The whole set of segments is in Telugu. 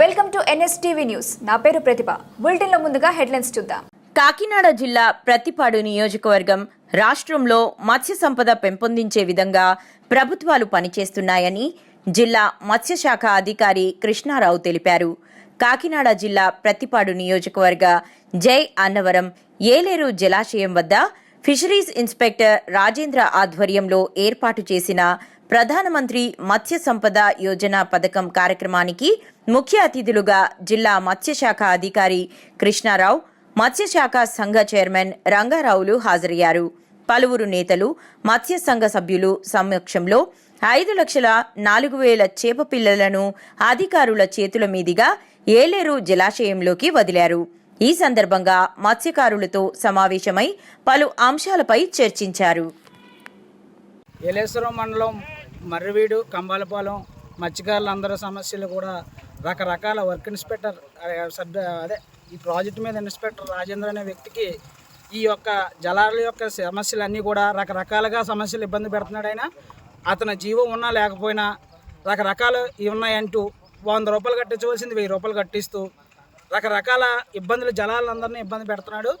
Welcome to NSTV news. నా పేరు ప్రతిభ. బులెటిన్లో ముందుగా హెడ్లైన్స్ చూద్దాం. కాకినాడ జిల్లా ప్రతిపాడు నియోజకవర్గం రాష్ట్రంలో మత్స్య సంపద పెంపొందించే విధంగా ప్రభుత్వాలు పనిచేస్తున్నాయని జిల్లా మత్స్యశాఖ అధికారి కృష్ణారావు తెలిపారు. కాకినాడ జిల్లా ప్రతిపాడు నియోజకవర్గ జై అన్నవరం ఏలేరు జలాశయం వద్ద ఫిషరీస్ ఇన్స్పెక్టర్ రాజేంద్ర ఆధ్వర్యంలో ఏర్పాటు చేసిన ప్రధానమంత్రి మత్స్య సంపద యోజన పథకం కార్యక్రమానికి ముఖ్య అతిథులుగా జిల్లా మత్స్యశాఖ అధికారి కృష్ణారావు మత్స్యశాఖ సంఘ చైర్మన్ రంగారావులు హాజరయ్యారు. పలువురు నేతలు మత్స్య సంఘ సభ్యులు సమక్షంలో ఐదు లక్షల నాలుగు వేల చేప పిల్లలను అధికారుల చేతుల మీదుగా ఏలేరు జలాశయంలోకి వదిలారు. ఈ సందర్భంగా మత్స్యకారులతో సమావేశమై పలు అంశాలపై చర్చించారు. ఏలేశ్వరం మండలం మర్రివీడు కంబాలపాలెం మత్స్యకారులందరి సమస్యలు కూడా రకరకాల వర్క్ ఇన్స్పెక్టర్ ఆ, సబ్ అదే ఈ ప్రాజెక్ట్ మీద ఇన్స్పెక్టర్ రాజేంద్ర అనే వ్యక్తికి ఈ యొక్క జలాల యొక్క సమస్యలన్నీ కూడా రకరకాలుగా సమస్యలు ఇబ్బంది పెడుతున్నాడు ఆయన. అతని జీవం ఉన్నా లేకపోయినా రకరకాలు ఇవి ఉన్నాయంటూ వంద రూపాయలు కట్టించవలసింది వెయ్యి రూపాయలు కట్టిస్తూ రకరకాల ఇబ్బందులు జలాలందరినీ ఇబ్బంది పెడుతున్నాడు.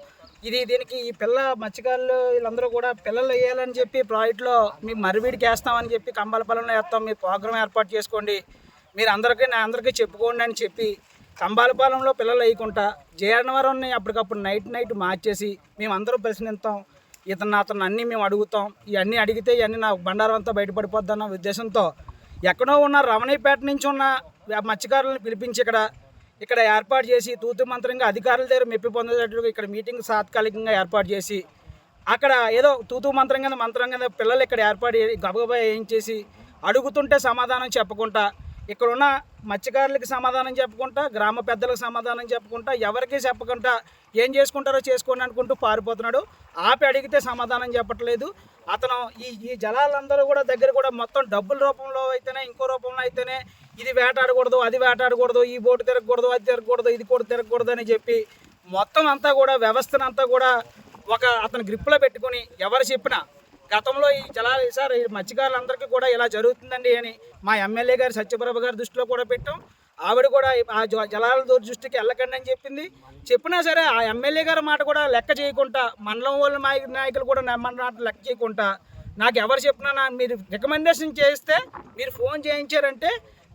ఇది దీనికి ఈ పిల్ల మత్స్యకారులు వీళ్ళందరూ కూడా పిల్లలు వేయాలని చెప్పి ప్రాజెక్ట్లో మీ మరివీడికి వేస్తామని చెప్పి కంబాలపాలెంలో వేస్తాం మీ ప్రోగ్రామ్ ఏర్పాటు చేసుకోండి. మీరు అందరికీ నా అందరికీ చెప్పుకోండి అని చెప్పి కంబాలపాలెంలో పిల్లలు వేయకుండా జయనవరంని అప్పటికప్పుడు నైట్ నైట్ మార్చేసి మేమందరం ప్రశ్నిస్తాం ఇతను అతను అన్నీ మేము అడుగుతాం. ఇవన్నీ అడిగితే ఇవన్నీ నా బండారం అంతా బయటపడిపోద్దన్న ఉద్దేశంతో ఎక్కడో ఉన్న రమణీపేట నుంచి ఉన్న మత్స్యకారులను పిలిపించి ఇక్కడ ఇక్కడ ఏర్పాటు చేసి తూతు మంత్రంగా అధికారుల దగ్గర మెప్పి పొందేటట్లుగా ఇక్కడ మీటింగ్ తాత్కాలికంగా ఏర్పాటు చేసి అక్కడ ఏదో తూతు మంత్రం కింద మంత్రం కింద పిల్లలు ఇక్కడ ఏర్పాటు గబగబా ఏం చేసి అడుగుతుంటే సమాధానం చెప్పకుండా ఇక్కడ ఉన్న మత్స్యకారులకి సమాధానం చెప్పుకుంటా గ్రామ పెద్దలకు సమాధానం చెప్పుకుంటా ఎవరికి చెప్పకుండా ఏం చేసుకుంటారో చేసుకోండి అనుకుంటూ పారిపోతున్నాడు. ఆపి అడిగితే సమాధానం చెప్పట్లేదు. అతను ఈ ఈ జలాలందరూ కూడా దగ్గర కూడా మొత్తం డబ్బుల రూపంలో అయితేనే ఇంకో రూపంలో అయితేనే ఇది వేటాడకూడదు అది వేటాడకూడదు ఈ బోటు తిరగకూడదు అది తిరగకూడదు ఇది కూడా తిరగకూడదు అని చెప్పి మొత్తం అంతా కూడా వ్యవస్థనంతా కూడా ఒక అతని గ్రిప్లో పెట్టుకుని ఎవరు చెప్పినా గతంలో ఈ జలాలు సార్ ఈ మత్స్యకారులందరికీ కూడా ఇలా జరుగుతుందండి అని మా ఎమ్మెల్యే గారు సత్యప్రభ గారి దృష్టిలో కూడా పెట్టాం. ఆవిడ కూడా ఆ జ- జలాల దూర దృష్టికి వెళ్ళకండి అని చెప్పింది. చెప్పినా సరే ఆ ఎమ్మెల్యే గారి మాట కూడా లెక్క చేయకుండా మండలం వాళ్ళ నాయ- నాయకులు కూడా మన మాట లెక్క చేయకుండా నాకు ఎవరు చెప్పినా నా మీరు రికమెండేషన్ చేస్తే మీరు ఫోన్ చేయించారంటే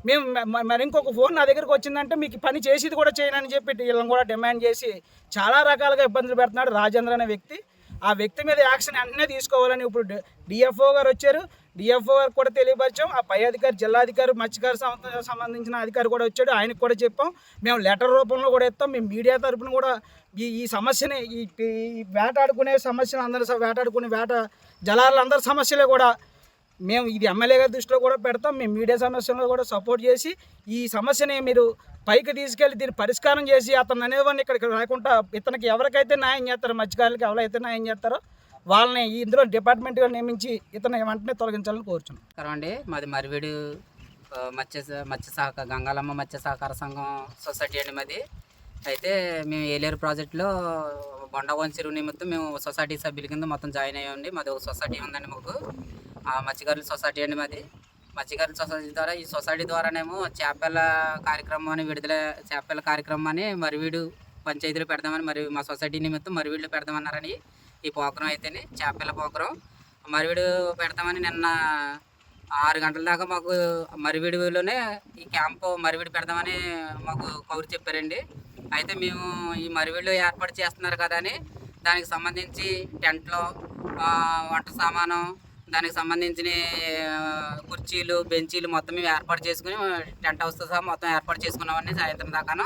మేము మరి ఇంకొక ఫోన్ నా దగ్గరికి వచ్చిందంటే మీకు పని చేసేది కూడా చేయనని చెప్పి వీళ్ళని కూడా డిమాండ్ చేసి చాలా రకాలుగా ఇబ్బందులు పెడుతున్నాడు రాజేంద్ర అనే వ్యక్తి. ఆ వ్యక్తి మీద యాక్షన్ వెంటనే తీసుకోవాలని ఇప్పుడు డిఎఫ్ఓ గారు వచ్చారు. డిఎఫ్ఓ గారు కూడా తెలియపరిచాం. ఆ పై అధికారి జిల్లాధికారి మత్స్యకారు సంబంధించిన అధికారి కూడా వచ్చాడు. ఆయనకు కూడా చెప్పాం. మేము లెటర్ రూపంలో కూడా ఇస్తాం. మేము మీడియా తరపున కూడా ఈ ఈ సమస్యని ఈ వేటాడుకునే సమస్యను అందరూ స- వేటాడుకునే వేట జలాలందరి సమస్యలే కూడా మేము ఇది ఎమ్మెల్యే గారి దృష్టిలో కూడా పెడతాం. మేము మీడియా సమస్యలో కూడా సపోర్ట్ చేసి ఈ సమస్యని మీరు పైకి తీసుకెళ్ళి దీన్ని పరిష్కారం చేసి అతను అనేవాడిని ఇక్కడికి రాకుండా ఇతనికి ఎవరికైతే న్యాయం చేస్తారో మత్స్యకారులకి ఎవరైతే న్యాయం చేస్తారో వాళ్ళని ఇందులో డిపార్ట్మెంట్గా నియమించి ఇతను వెంటనే తొలగించాలని కోరుచున్నాం. నమస్కారం అండి. మాది మరివేడు మత్స్య మత్స్య సహకార గంగాలమ్మ మత్స్య సహకార సంఘం సొసైటీ అండి మాది. అయితే మేము ఏలేరు ప్రాజెక్టులో బొండగోన్ చెరువు నిమిత్తం మేము సొసైటీ సభ్యుల కింద మొత్తం జాయిన్ అయ్యామండి. మాది ఒక సొసైటీ ఉందండి మాకు. మత్స్యకారుల సొసైటీ అండి మాది. మత్స్యకారుల సొసైటీ ద్వారా ఈ సొసైటీ ద్వారానేమో చేపల కార్యక్రమాన్ని విడుదల చేపల కార్యక్రమాన్ని మరివీడు పంచాయతీలు పెడదామని మరి మా సొసైటీ నిమిత్తం మరివీడులో పెడదామన్నారని ఈ పోకరం అయితేనే చేపల పోకరం. మరివీడు పెడతామని నిన్న ఆరు గంటల దాకా మాకు మరివిడిలోనే ఈ క్యాంపు మరివిడి పెడదామని మాకు కౌరు చెప్పారండి. అయితే మేము ఈ మరివిడిలో ఏర్పాటు చేస్తున్నారు కదా అని దానికి సంబంధించి టెంట్లో వంట సామాను దానికి సంబంధించిన కుర్చీలు బెంచీలు మొత్తం మేము ఏర్పాటు చేసుకుని టెంట్ హౌస్తో సహా మొత్తం ఏర్పాటు చేసుకున్నామండి సాయంత్రం దాకాను.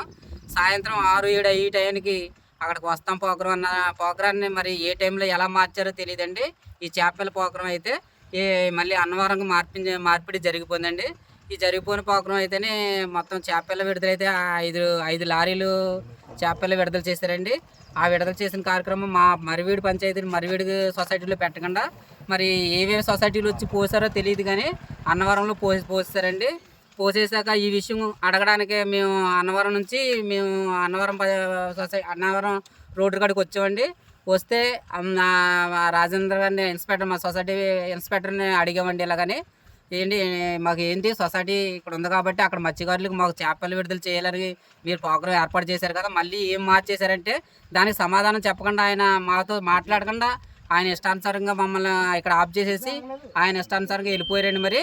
సాయంత్రం ఆరు ఏడు ఈ టైంకి అక్కడికి వస్తాం పోకరం అన్న పోకరాన్ని మరి ఏ టైంలో ఎలా మార్చారో తెలియదండి. ఈ చేపల పోకరం అయితే ఈ మళ్ళీ అన్నవరంగా మార్పి మార్పిడి జరిగిపోయిందండి. ఈ జరిగిపోయిన పోకరం అయితేనే మొత్తం చేపల విడుదలైతే ఐదు ఐదు లారీలు చేపలు విడుదల చేశారండి. ఆ విడుదల చేసిన కార్యక్రమం మా మరివీడు పంచాయతీ మరివీడు సొసైటీలో పెట్టకుండా మరి ఏవేవి సొసైటీలు వచ్చి పోసారో తెలియదు కానీ అన్నవరంలో పోసి పోసారండి పోసేసాక ఈ విషయం అడగడానికి మేము అన్నవరం నుంచి మేము అన్నవరం సొసైటీ అన్నవరం రోడ్డు కాడికి వచ్చామండి. వస్తే రాజేంద్ర గారిని ఇన్స్పెక్టర్ మా సొసైటీ ఇన్స్పెక్టర్ని అడిగామండి ఇలాగని. ఏంటి మాకు ఏంటి సొసైటీ ఇక్కడ ఉంది కాబట్టి అక్కడ మత్స్యకారులకు మాకు చేపలు విడుదల చేయాలని మీరు ప్రోగ్రామ్ ఏర్పాటు చేశారు కదా మళ్ళీ ఏం మార్చేశారంటే దానికి సమాధానం చెప్పకుండా ఆయన మాతో మాట్లాడకుండా ఆయన ఇష్టానుసారంగా మమ్మల్ని ఇక్కడ ఆఫ్ చేసేసి ఆయన ఇష్టానుసారంగా వెళ్ళిపోయారండి మరి.